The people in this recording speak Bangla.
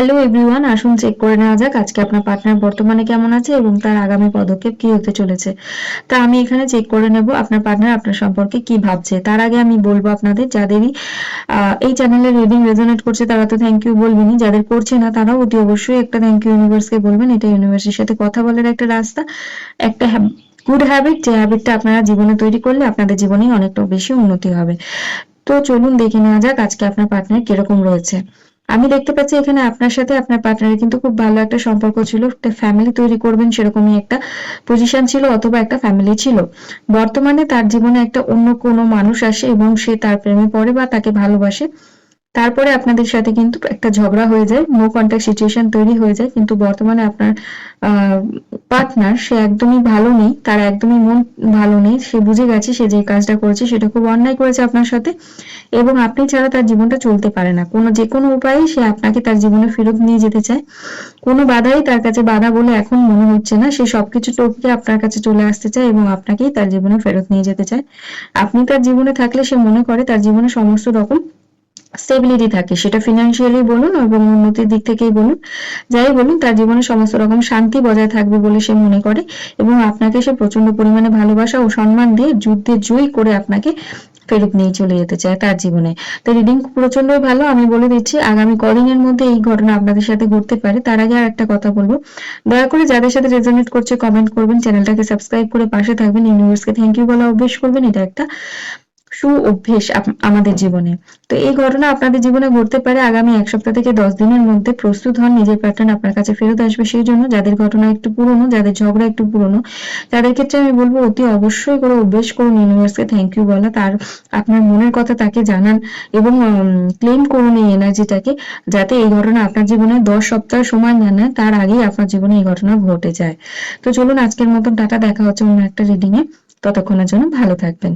হ্যালো এভরিওয়ান আসুন চেক করে নেওয়া যাক আজকে আপনার পার্টনার বর্তমানে কেমন আছে এবং তার আগামী পদক্ষেপ কি হতে চলেছে। তা আমি এখানে চেক করে নেব আপনার পার্টনার আপনার সম্পর্কে কি ভাবছে। তার আগে আমি বলব আপনাদের, যাদেরই এই চ্যানেলের রিডিং রেজোনেট করছে, তারা তো থ্যাংক ইউ বলবেনই। যাদের করছে না, তারাও অতি অবশ্যই একটা থ্যাংক ইউ ইউনিভার্সকে বলবেন। এটা ইউনিভার্সের সাথে কথা বলার একটা রাস্তা। একটা গুড হ্যাবিট যে হ্যাবিটটা আপনারা জীবনে তৈরি করলে আপনাদের জীবনেই অনেকটা বেশি উন্নতি হবে। তো চলুন দেখে নেওয়া যাক আজকে আপনার পার্টনার কীরকম রয়েছে। আমি দেখতে পাচ্ছি এখানে আপনার সাথে আপনার পার্টনারের কিন্তু খুব ভালো একটা সম্পর্ক ছিল। একটা ফ্যামিলি তৈরি করবেন সেরকমই একটা পজিশন ছিল অথবা একটা ফ্যামিলি ছিল। বর্তমানে তার জীবনে একটা অন্য কোনো মানুষ আসে এবং সে তার প্রেমে পড়ে বা তাকে ভালোবাসে। তারপরে আপনাদের সাথে কিন্তু একটা ঝগড়া হয়ে যায় নো কন্ট্যাক্ট সিচুয়েশন তৈরি হয়ে যায়, কিন্তু বর্তমানে আপনার পার্টনার সে একদমই ভালো নেই, তার একদমই মন ভালো নেই, সে বুঝে গেছে, সে যে কাজটা করেছে সেটা খুব অন্যায় করেছে আপনার সাথে, এবং আপনি ছাড়া তার জীবনটা চলতে পারে না। কোনো, যে কোনো উপায়ে সে আপনাকে তার জীবনে ফেরত নিয়ে যেতে চায়। কোনো বাধাই তার কাছে বাধা বলে এখন মনে হচ্ছে না, সে সবকিছু টপকে আপনার কাছে চলে আসতে চায় এবং আপনাকেই তার জীবনে ফেরত নিয়ে যেতে চায়। আপনি তার জীবনে থাকলে সে মনে করে তার জীবনে সমস্ত রকম স্টেবিলিটি থাকে, সেটা ফিনান্সিয়ালি বলুন এবং উন্নতির দিক থেকেই বলুন, যাই বলুন, তার জীবনে সমস্ত রকম শান্তি বজায় থাকবে বলে সে মনে করে এবং আপনাকে সে প্রচণ্ড পরিমাণে ভালোবাসা ও সম্মান দিয়ে যুদ্ধে জয়ী করে আপনাকে ফেরত নিয়ে চলে যেতে চায় তার জীবনে। তো রিডিং প্রচণ্ড ভালো, আমি বলে দিচ্ছি, আগামী কদিন এর মধ্যে এই ঘটনা আপনাদের সাথে ঘটতে পারে। তার আগে আর একটা কথা বলব, দয়া করে যাদের সাথে রেজোনেট করছে কমেন্ট করবেন চ্যানেলটাকে সাবস্ক্রাইব করে পাশে থাকবেন ইউনিভার্সকে থ্যাংক ইউ বলা অভ্যেস করবেন, এটা একটা সু অভ্যেস আমাদের জীবনে। তো এই ঘটনা আপনাদের জীবনে ঘটতে পারে আগামী এক সপ্তাহ থেকে দশ দিনের মধ্যে প্রস্তুত হন, নিজের প্যাটার্ন আপনার কাছে ফেরত আসবে। সেই জন্য যাদের ঘটনা একটু পুরনো, যাদের ঝগড়া একটু পুরনো, তাদের ক্ষেত্রে আমি বলব অতি অবশ্যই করে অভ্যেস করুন ইউনিভার্সকে থ্যাংক ইউ বলা। তার আপনার মনের কথা তাকে জানান এবং ক্লেম করুন এই এনার্জিটাকে যাতে এই ঘটনা আপনার জীবনে দশ সপ্তাহ সময় না নেয় তার আগেই আপনার জীবনে এই ঘটনা ঘটে যায়। তো চলুন আজকের মতন টাটা, দেখা হচ্ছে অন্য একটা রিডিং এ ততক্ষণের জন্য ভালো থাকবেন।